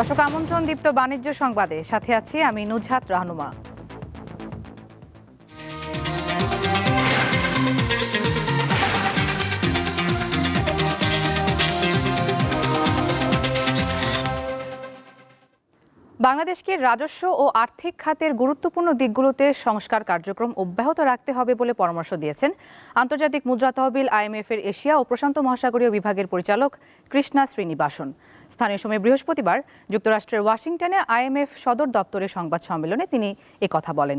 দর্শক, আমন্ত্রণ দীপ্ত বাণিজ্য সংবাদে। সাথে আছি আমি নুজহাত রাহনুমা। বাংলাদেশকে রাজস্ব ও আর্থিক খাতের গুরুত্বপূর্ণ দিকগুলোতে সংস্কার কার্যক্রম অব্যাহত রাখতে হবে বলে পরামর্শ দিয়েছেন আন্তর্জাতিক মুদ্রা তহবিল আইএমএফ এর এশিয়া ও প্রশান্ত মহাসাগরীয় বিভাগের পরিচালক কৃষ্ণা শ্রীনিবাসন। স্থানীয় সময় বৃহস্পতিবার যুক্তরাষ্ট্রের ওয়াশিংটনে আইএমএফ সদর দপ্তরের সংবাদ সম্মেলনে তিনি কথা বলেন।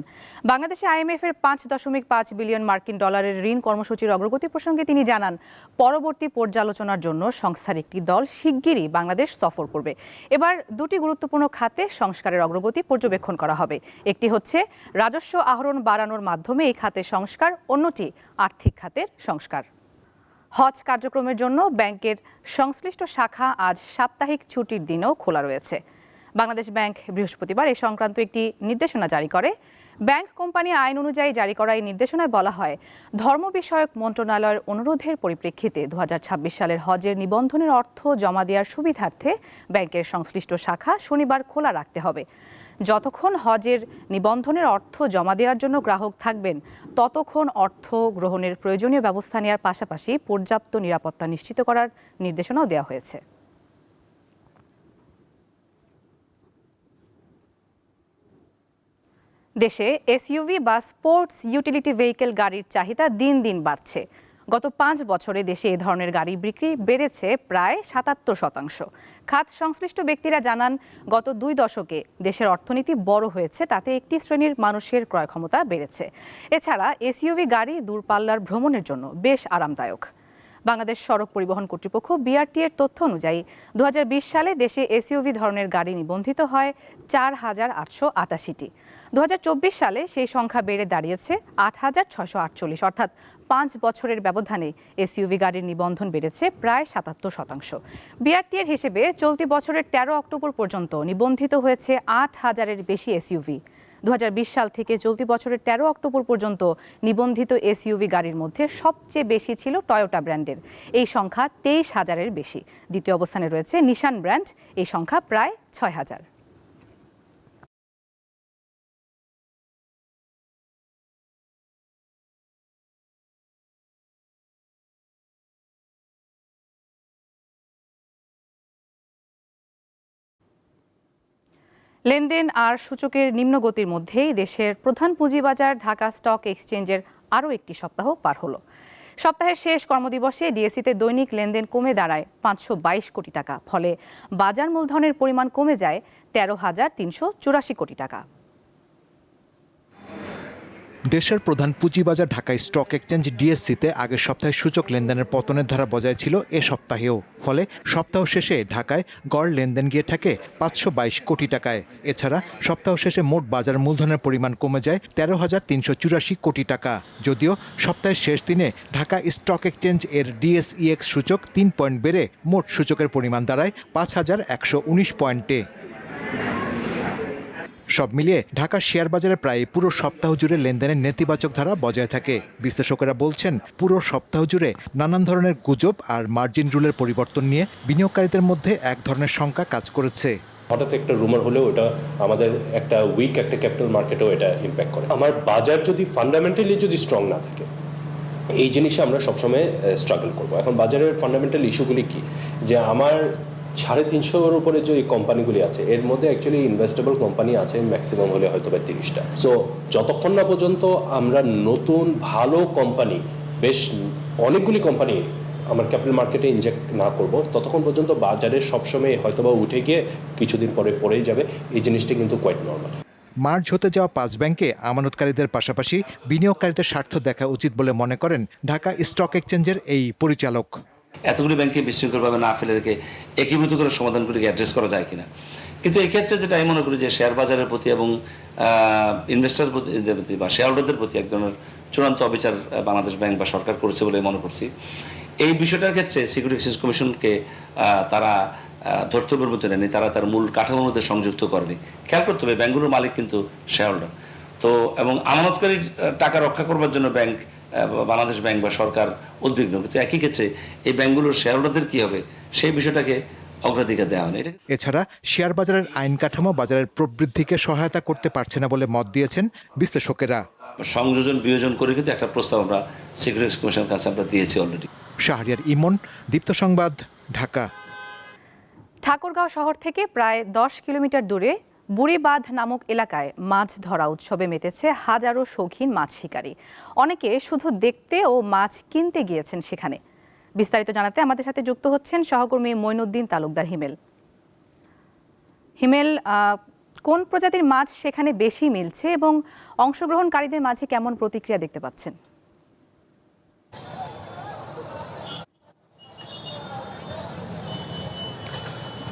বাংলাদেশে আইএমএফ এর পাঁচ দশমিক পাঁচ বিলিয়ন মার্কিন ডলারের ঋণ কর্মসূচির অগ্রগতি প্রসঙ্গে তিনি জানান, পরবর্তী পর্যালোচনার জন্য সংস্থার একটি দল শিগগিরই বাংলাদেশ সফর করবে। এবার দুটি গুরুত্বপূর্ণ খাতে সংস্কারের অগ্রগতি পর্যবেক্ষণ করা হবে। একটি হচ্ছে, রাজস্ব আহরণ বাড়ানোর মাধ্যমে এই খাতে সংস্কার, অন্যটি আর্থিক খাতের সংস্কার। হজ কার্যক্রমের জন্য ব্যাংকের সংশ্লিষ্ট শাখা আজ সাপ্তাহিক ছুটির দিনেও খোলা রয়েছে। বাংলাদেশ ব্যাংক বৃহস্পতিবার এ সংক্রান্ত একটি নির্দেশনা জারি করে। ব্যাংক কোম্পানি আইন অনুযায়ী জারি করা এই নির্দেশনায় বলা হয়, ধর্ম বিষয়ক মন্ত্রণালয়ের অনুরোধের পরিপ্রেক্ষিতে দু হাজার ছাব্বিশ সালের হজের নিবন্ধনের অর্থ জমা দেওয়ার সুবিধার্থে ব্যাংকের সংশ্লিষ্ট শাখা শনিবার খোলা রাখতে হবে। যতক্ষণ হজের নিবন্ধনের অর্থ জমা দেওয়ার জন্য গ্রাহক থাকবেন, ততক্ষণ অর্থ গ্রহণের প্রয়োজনীয় ব্যবস্থা নেওয়ার পাশাপাশি পর্যাপ্ত নিরাপত্তা নিশ্চিত করার নির্দেশনাও দেওয়া হয়েছে। দেশে এসইউভি বা স্পোর্টস ইউটিলিটি ভেহিকেল গাড়ির চাহিদা দিন দিন বাড়ছে। গত পাঁচ বছরে দেশে এ ধরনের গাড়ি বিক্রি বেড়েছে প্রায় সাতাত্তর শতাংশ। খাত সংশ্লিষ্ট ব্যক্তিরা জানান, গত দুই দশকে দেশের অর্থনীতি বড় হয়েছে, তাতে একটি শ্রেণির মানুষের ক্রয় ক্ষমতা বেড়েছে। এছাড়া এসইউভি গাড়ি দূরপাল্লার ভ্রমণের জন্য বেশ আরামদায়ক। বাংলাদেশ সড়ক পরিবহন কর্তৃপক্ষ বিআরটি এর তথ্য অনুযায়ী দু হাজার বিশ সালে দেশে এসইউভি ধরনের গাড়ি নিবন্ধিত হয় চার হাজার আটশো আটাশিটি। দু হাজার চব্বিশ সালে সেই সংখ্যা বেড়ে দাঁড়িয়েছে আট হাজার ছশো আটচল্লিশ, অর্থাৎ পাঁচ বছরের ব্যবধানে এসইউভি গাড়ির নিবন্ধন বেড়েছে প্রায় সাতাত্তর শতাংশ। বিআরটি এর হিসেবে চলতি বছরের তেরো অক্টোবর পর্যন্ত নিবন্ধিত হয়েছে আট হাজারের বেশি এসইউভি। দু হাজার বিশ সাল থেকে চলতি বছরের তেরো অক্টোবর পর্যন্ত নিবন্ধিত এসইউভি গাড়ির মধ্যে সবচেয়ে বেশি ছিল টয়োটা ব্র্যান্ডের। এই সংখ্যা তেইশ হাজারের বেশি। দ্বিতীয় অবস্থানে রয়েছে নিশান ব্র্যান্ড। এই সংখ্যা প্রায় ছয় হাজার। লেনদেন আর সূচকের নিম্নগতির মধ্যেই দেশের প্রধান পুঁজিবাজার ঢাকা স্টক এক্সচেঞ্জের আরও একটি সপ্তাহ পার হলো। সপ্তাহের শেষ কর্মদিবসে ডিএসিতে দৈনিক লেনদেন কমে দাঁড়ায় পাঁচশো বাইশ কোটি টাকা, ফলে বাজার মূলধনের পরিমাণ কমে যায় তেরো হাজার তিনশো চুরাশি কোটি টাকা। দেশের প্রধান পুঁজিবাজার ঢাকা স্টক এক্সচেঞ্জ ডিএসসিতে আগের সপ্তাহে সূচক লেনদেনের পতনের ধারা বজায় ছিল এ সপ্তাহেও। ফলে সপ্তাহ শেষে ঢাকায় গড় লেনদেন গিয়ে থাকে পাঁচশো বাইশ কোটি টাকায়। এছাড়া সপ্তাহ শেষে মোট বাজার মূলধনের পরিমাণ কমে যায় তেরো হাজার তিনশো চুরাশি কোটি টাকা। যদিও সপ্তাহের শেষ দিনে ঢাকা স্টক এক্সচেঞ্জ এর ডিএসইএক্স সূচক তিন পয়েন্ট বেড়ে মোট সূচকের পরিমাণ দাঁড়ায় পাঁচ হাজার একশো উনিশ পয়েন্টে। সব মিলিয়ে ঢাকা শেয়ার বাজারে প্রায় পুরো সপ্তাহ জুড়ে লেনদেনের নেতিবাচক ধারা বজায় থাকে। বিশ্লেষকেরা বলছেন, পুরো সপ্তাহ জুড়ে নানান ধরনের গুজব আর মার্জিন রুলের পরিবর্তন নিয়ে বিনিয়োগকারীদের মধ্যে এক ধরনের শঙ্কা কাজ করেছে। হঠাৎ একটা রুমার হলেও এটা আমাদের একটা উইক একটা ক্যাপিটাল মার্কেটেও এটা ইম্প্যাক্ট করে। আমার বাজার যদি ফান্ডামেন্টালি যদি স্ট্রং না থাকে, এই জিনিসে আমরা সবসময় স্ট্রাগল করব। এখন বাজারের ফান্ডামেন্টাল ইস্যুগুলি কি? যে আমার সাড়ে তিনশোর উপরে যে কোম্পানিগুলি আছে, এর মধ্যে অ্যাকচুয়ালি ইনভেস্টেবল কোম্পানি আছে ম্যাক্সিমাম হলে হয়তো বা তিরিশটা। সো যতক্ষণ না পর্যন্ত আমরা নতুন ভালো কোম্পানি বেশ অনেকগুলি কোম্পানি আমার ক্যাপিটাল মার্কেটে ইনজেক্ট না করব, ততক্ষণ পর্যন্ত বাজারে সবসময় হয়তো বা উঠে গিয়ে কিছুদিন পরে পড়েই যাবে, এই জিনিসটা কিন্তু কোয়াইট নর্মাল মার্চ হতে যাওয়া পাঁচ ব্যাংকে আমানতকারীদের পাশাপাশি বিনিয়োগকারীদের স্বার্থ দেখা উচিত বলে মনে করেন ঢাকা স্টক এক্সচেঞ্জের এই পরিচালক। এতগুলি ব্যাংকে বিশৃঙ্খলভাবে না ফেলে রেখে একীভূত করে সমাধানগুলিকে অ্যাড্রেস করা যায় কিনা। কিন্তু এক্ষেত্রে যেটা আমি মনে করি যে শেয়ার বাজারের প্রতি এবং ইনভেস্টার প্রতি বা শেয়ার হোল্ডারদের প্রতি এক ধরনের চূড়ান্ত অবিচার বাংলাদেশ ব্যাংক বা সরকার করেছে বলে মনে করছি। এই বিষয়টার ক্ষেত্রে সিকিউরিটি এক্সচেঞ্জ কমিশনকে তারা ধর্তব্যের মধ্যে নেয়নি, তারা তার মূল কাঠামোর মধ্যে সংযুক্ত করেনি। খেয়াল করতে হবে, ব্যাংকগুলোর মালিক কিন্তু শেয়ার হোল্ডার তো, এবং আমানতকারীর টাকা রক্ষা করবার জন্য ব্যাংক বাংলাদেশ ব্যাংক বা সরকার উদ্বিগ্ন। কিন্তু একই ক্ষেত্রে এই ব্যাংকগুলোর শেয়ার হোল্ডারদের কী হবে সেই বিষয়টাকে অগ্রাধিকার দেওয়া হয়নি। এছাড়া শেয়ার বাজারের আইন কাঠামো বাজারের প্রবৃদ্ধিকে সহায়তা করতে পারছে না বলে মত দিয়েছেন বিশ্লেষকেরা। সংযোজন বিয়োজন করে কিন্তু একটা প্রস্তাব আমরা সিকিউরিটি কমিশনের কাছে আমরা দিয়েছি অলরেডি শাহরিয়ার ইমন দীপ্ত সংবাদ ঢাকা। ঠাকুরগাঁও শহর থেকে প্রায় দশ কিলোমিটার দূরে বুড়িবাঁধ নামক এলাকায় মাছ ধরা উৎসবে মেতেছে হাজারো শৌখিন মাছ শিকারী। অনেকে শুধু দেখতে ও মাছ কিনতে গিয়েছেন সেখানে। বিস্তারিত জানাতে আমাদের সাথে যুক্ত হচ্ছেন সহকর্মী মইনুদ্দিন তালুকদার হিমেল। হিমেল কোন প্রজাতির মাছ সেখানে বেশি মিলছে এবং অংশগ্রহণকারীদের মাঝে কেমন প্রতিক্রিয়া দেখতে পাচ্ছেন?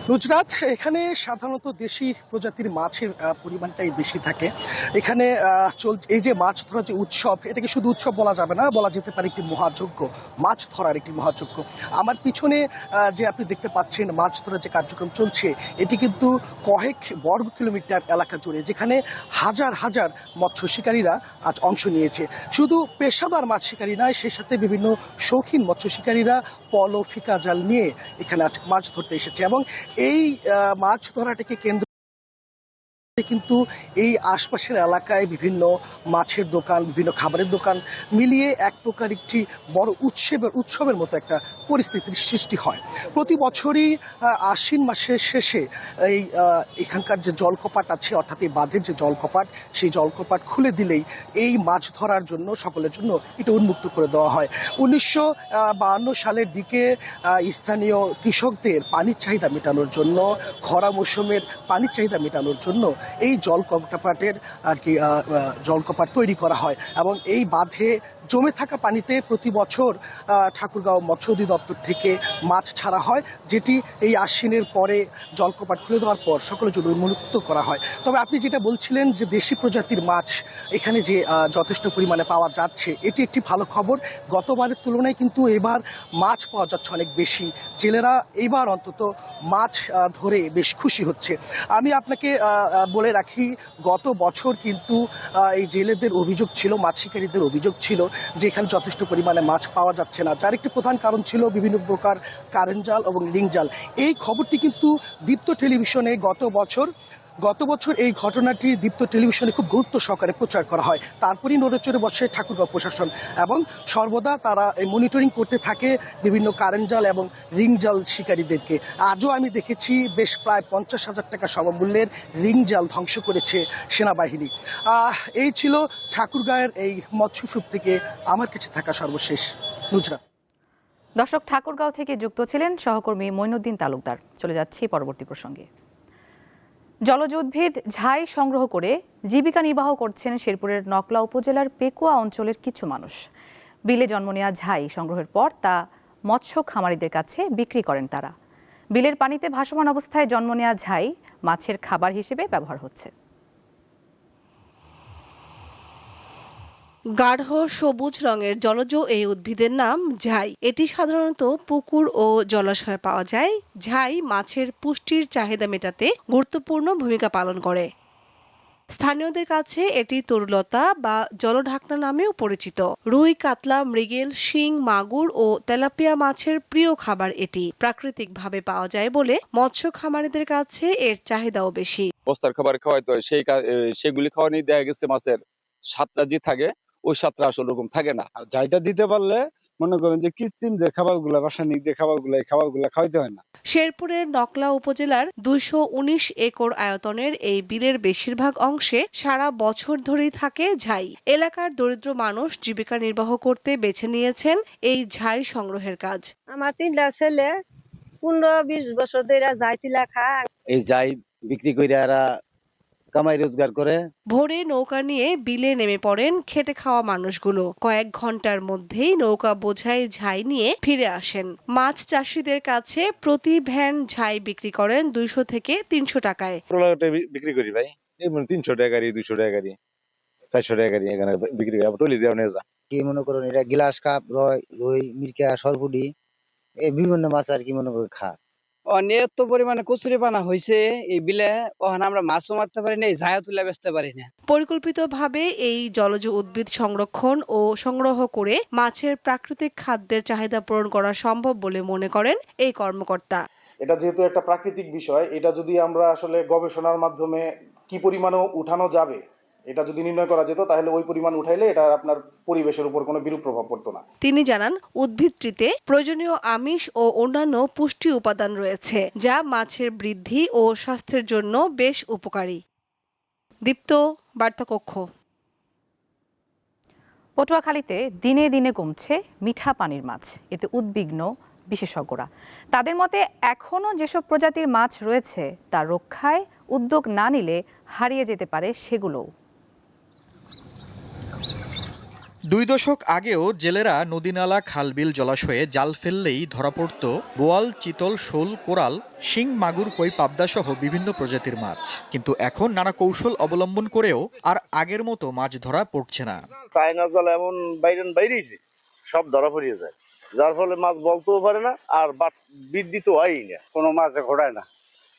গুজরাট, এখানে সাধারণত দেশি প্রজাতির মাছের পরিমাণটাই বেশি থাকে। এখানে এই যে মাছ ধরার যে উৎসব, এটাকে শুধু উৎসব বলা যাবে না, বলা যেতে পারে একটি মহাযজ্ঞ, মাছ ধরার একটি মহাযজ্ঞ। আমার পিছনে যে আপনি দেখতে পাচ্ছেন মাছ ধরার যে কার্যক্রম চলছে, এটি কিন্তু কয়েক বর্গ কিলোমিটার এলাকা জুড়ে, যেখানে হাজার হাজার মৎস্য শিকারীরা আজ অংশ নিয়েছে। শুধু পেশাদার মাছ শিকারী নয় সে সাথে বিভিন্ন শৌখিন মৎস্য শিকারীরা পল, ফিকা জাল নিয়ে এখানে আজ মাছ ধরতে এসেছে এবং এই মাছ ধরাটাকে কেন্দ্র কিন্তু এই আশপাশের এলাকায় বিভিন্ন মাছের দোকান, বিভিন্ন খাবারের দোকান মিলিয়ে এক প্রকার একটি বড় উৎসবের উৎসবের মতো একটা পরিস্থিতির সৃষ্টি হয়। প্রতি বছরই আশ্বিন মাসের শেষে এই এখানকার যে জলকপাট আছে, অর্থাৎ এই বাঁধের যে জলকপাট, সেই জলকপাট খুলে দিলেই এই মাছ ধরার জন্য সকলের জন্য এটা উন্মুক্ত করে দেওয়া হয়। উনিশশো সালের দিকে স্থানীয় কৃষকদের পানির চাহিদা মেটানোর জন্য, খরা মৌসুমের পানির চাহিদা মেটানোর জন্য এই জলকপাটের আর কি জলকপাট তৈরি করা হয় এবং এই বাঁধে জমে থাকা পানিতে প্রতি বছর ঠাকুরগাঁও মৎস্য অধিদপ্তর থেকে মাছ ছাড়া হয়, যেটি এই আশ্বিনের পরে জলকপাট খুলে দেওয়ার পর সকলের জন্য উন্মুক্ত করা হয়। তবে আপনি যেটা বলছিলেন যে দেশি প্রজাতির মাছ, এখানে যে যথেষ্ট পরিমাণে পাওয়া যাচ্ছে, এটি একটি ভালো খবর। গতবারের তুলনায় কিন্তু এবার মাছ পাওয়া যাচ্ছে অনেক বেশি। জেলেরা এবার অন্তত মাছ ধরে বেশ খুশি হচ্ছে। আমি আপনাকে বলে রাখি, গত বছর কিন্তু এই জেলেদের অভিযোগ ছিল মাছ শিকারীদের অভিযোগ ছিল যে এখানে যথেষ্ট পরিমাণে মাছ পাওয়া যাচ্ছে না। যার একটি প্রধান কারণ ছিল বিভিন্ন প্রকার কারেন্ট জাল এবং লিঙ্ক জাল। এই খবরটি কিন্তু দীপ্ত টেলিভিশনে গত বছর গত বছর এই ঘটনাটি দীপ্ত টেলিভিশনে খুব গুরুত্ব সহকারে প্রচার করা হয়। তারপরই নড়েচড়ে বসে ঠাকুরগাঁও প্রশাসন এবং সর্বদা তারা মনিটরিং করতে থাকে বিভিন্ন কারেন্ট জাল এবং রিং জাল শিকারীদেরকে। আজও আমি দেখেছি বেশ প্রায় পঞ্চাশ হাজার টাকা সমমূল্যের রিং জাল ধ্বংস করেছে সেনাবাহিনী। এই ছিল ঠাকুরগাঁয়ের এই মৎস্যসূপ থেকে আমার কাছে থাকা সর্বশেষ নুজরাত দর্শক, ঠাকুরগাঁও থেকে যুক্ত ছিলেন সহকর্মী মইনুদ্দিন তালুকদার। চলে যাচ্ছি পরবর্তী প্রসঙ্গে। জলজ উদ্ভিদ ঝাই সংগ্রহ করে জীবিকা নির্বাহ করছেন শেরপুরের নকলা উপজেলার পেকুয়া অঞ্চলের কিছু মানুষ। বিলে জন্ম নেওয়া ঝাই সংগ্রহের পর তা মৎস্য খামারিদের কাছে বিক্রি করেন তারা। বিলের পানিতে ভাসমান অবস্থায় জন্ম নেওয়া ঝাই মাছের খাবার হিসেবে ব্যবহার হচ্ছে। গাঢ় সবুজ রঙের জলজ এই উদ্ভিদের নাম ঝাই। এটি সাধারণত পুকুর ও জলাশয়ে পাওয়া যায়। ঝাই মাছের পুষ্টির চাহিদা মেটাতে গুরুত্বপূর্ণ ভূমিকা পালন করে। স্থানীয়দের কাছে এটি তরুলতা বা জলঢাকনা নামেও পরিচিত। রুই, কাতলা, মৃগেল, শিং, মাগুর ও তেলাপিয়া মাছের প্রিয় খাবার এটি। প্রাকৃতিকভাবে পাওয়া যায় বলে মৎস্য খামারিদের কাছে এর চাহিদাও বেশি। বস্তার খাবার খাওয়াইতে হয়, সেই সেগুলি নিয়ে দেখা গেছে মাছের সাতটা যে থাকে। ওই সাতটা আসলে ওরকম থাকে না। আর যাইটা দিতে পারলে মনে করেন যে কৃত্রিম যে খাবারগুলো রাসায়নিক যে খাবারগুলো এই খাবারগুলো খাওয়াইতে হয় না। শেরপুরের নকলা উপজেলার দুইশো উনিশ একর আয়তনের এই বিলের বেশিরভাগ অংশে সারা বছর ধরেই থাকে ঝাই। এলাকার দরিদ্র মানুষ জীবিকা নির্বাহ করতে বেছে নিয়েছেন এই ঝাই সংগ্রহের কাজ। আমার তিনটা ছেলে পনেরো বিশ বছর ধরে যাইতিলা খা এই যাই বিক্রি করে এরা কামাই রোজগার করে। ভোরে নৌকা নিয়ে বিলে নেমে পড়েন খেটে খাওয়া মানুষগুলো। কয়েক ঘণ্টার মধ্যেই নৌকা বোঝাই ঝাই নিয়ে ফিরে আসেন। মাছ চাষিদের কাছে প্রতি ভ্যান ঝাই বিক্রি করেন দুইশো থেকে তিনশো টাকায়। বিক্রি করি ভাই। তিনশো টাকা গাড়ি দুইশো টাকা গাড়ি চারশো টাকা গাড়ি এখানে বিক্রি করি। টলি দেওয়া নিয়ে যা। কি মনে করেন এটা গিলাস কাপ রয় রুই মিরকা সরপুডি এই বিভিন্ন মাছ আর কি মনে করে খা অনেক পরিমাণে কচুরি পানা হয়েছে এই বিলে ওখানে আমরা মাছও মারতে পারি না এই ঝায়া তুলে বেচতে পারি না পরিকল্পিতভাবে এই জলজ উদ্ভিদ সংরক্ষণ ও সংগ্রহ করে মাছের প্রাকৃতিক খাদ্যের চাহিদা পূরণ করা সম্ভব বলে মনে করেন এই কর্মকর্তা। এটা যেহেতু একটা প্রাকৃতিক বিষয় এটা যদি আমরা আসলে গবেষণার মাধ্যমে কি পরিমাণে উঠানো যাবে এটা যদি নির্ণয় করা যেত তাহলে ওই পরিমাণ উঠাইলে এটা আপনার পরিবেশের উপর কোনো বিরূপ প্রভাব পড়তো না। তিনি জানান উদ্ভিদটিতে প্রয়োজনীয় আমিষ ও অন্যান্য পুষ্টি উপাদান রয়েছে যা মাছের বৃদ্ধি ও স্বাস্থ্যের জন্য বেশ উপকারী। দীপ্ত বার্তাকক্ষ। পটুয়াখালীতে দিনে দিনে কমছে মিঠা পানির মাছ এতে উদ্বিগ্ন বিশেষজ্ঞরা। তাদের মতে এখনও যেসব প্রজাতির মাছ রয়েছে তা রক্ষায় উদ্যোগ না নিলে হারিয়ে যেতে পারে সেগুলোও। দুই দশক আগেও জেলেরা নদীনালা খালবিল জলাশয়ে জাল ফেললেই ধরা পড়ত বোয়াল চিতল শোল কোরাল শিং মাগুর কই পাবদাসহ বিভিন্ন প্রজাতির মাছ। কিন্তু এখন নানা কৌশল অবলম্বন করেও আর আগের মতো মাছ ধরা পড়ছে না। চায়না জল এমন বাইরে বাইরেছে সব ধরা পড়িয়ে যায়। যার ফলে মাছ বলতেও পারে না আর বৃদ্ধি তো হয়ই না। কোনো মাছ ঘোড়ায় না।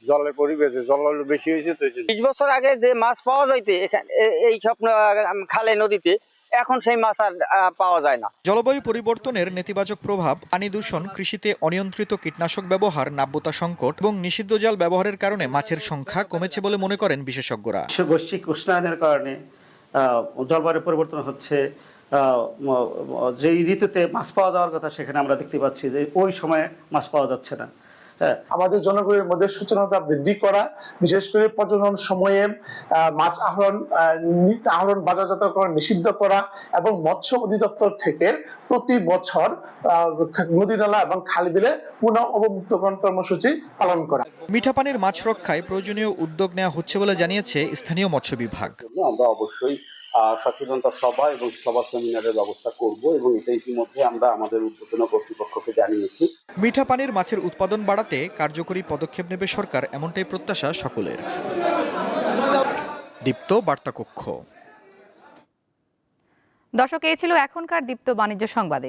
জলের পরিবেশে জল বেশি হয়েছে তো বিশ বছর আগে যে মাছ পাওয়া যাইতে এখানে এই স্বপ্ন খালে নদীতে এখন সেই মাছ আর আহ, পাওয়া যায় না। জলবায়ু পরিবর্তনের নেতিবাচক প্রভাব পানি দূষণ কৃষিতে অনিয়ন্ত্রিত কীটনাশক ব্যবহার নাব্যতা সংকট এবং নিষিদ্ধ জাল ব্যবহারের কারণে মাছের সংখ্যা কমেছে বলে মনে করেন বিশেষজ্ঞরা। বৈশ্বিক উষ্ণায়নের কারণে আহ, জলবায়ু পরিবর্তন হচ্ছে যেই ঋতুতে মাছ পাওয়া যাওয়ার কথা সেখানে আমরা দেখতে পাচ্ছি যে ওই সময়ে মাছ পাওয়া যাচ্ছে না। হ্যাঁ আমাদের জনগণের মধ্যে সচেতনতা বৃদ্ধি করা বিশেষ করে প্রজনন সময়ে মাছ আহরণ আহরণ বাজারজাতকরণ নিষিদ্ধ করা এবং মৎস্য অধিদপ্তর থেকে প্রতি বছর আহ, নদী নালা এবং খাল বিলে পুনঃ অবমুক্তকরণ কর্মসূচি পালন করা। মিঠা পানির মাছ রক্ষায় প্রয়োজনীয় উদ্যোগ নেওয়া হচ্ছে বলে জানিয়েছে স্থানীয় মৎস্য বিভাগ। আমরা অবশ্যই সচেতনতা সভা এবং সভা সেমিনারের ব্যবস্থা করব এবং এটা ইতিমধ্যে আমরা আমাদের উদ্বোধন কর্তৃপক্ষকে জানিয়েছি। মিঠা পানির মাছের উৎপাদন বাড়াতে কার্যকরী পদক্ষেপ নেবে সরকার এমনটাই প্রত্যাশা সকলের। দীপ্ত বার্তা কক্ষ দর্শক এই ছিল এখনকার দীপ্ত বাণিজ্য সংবাদে।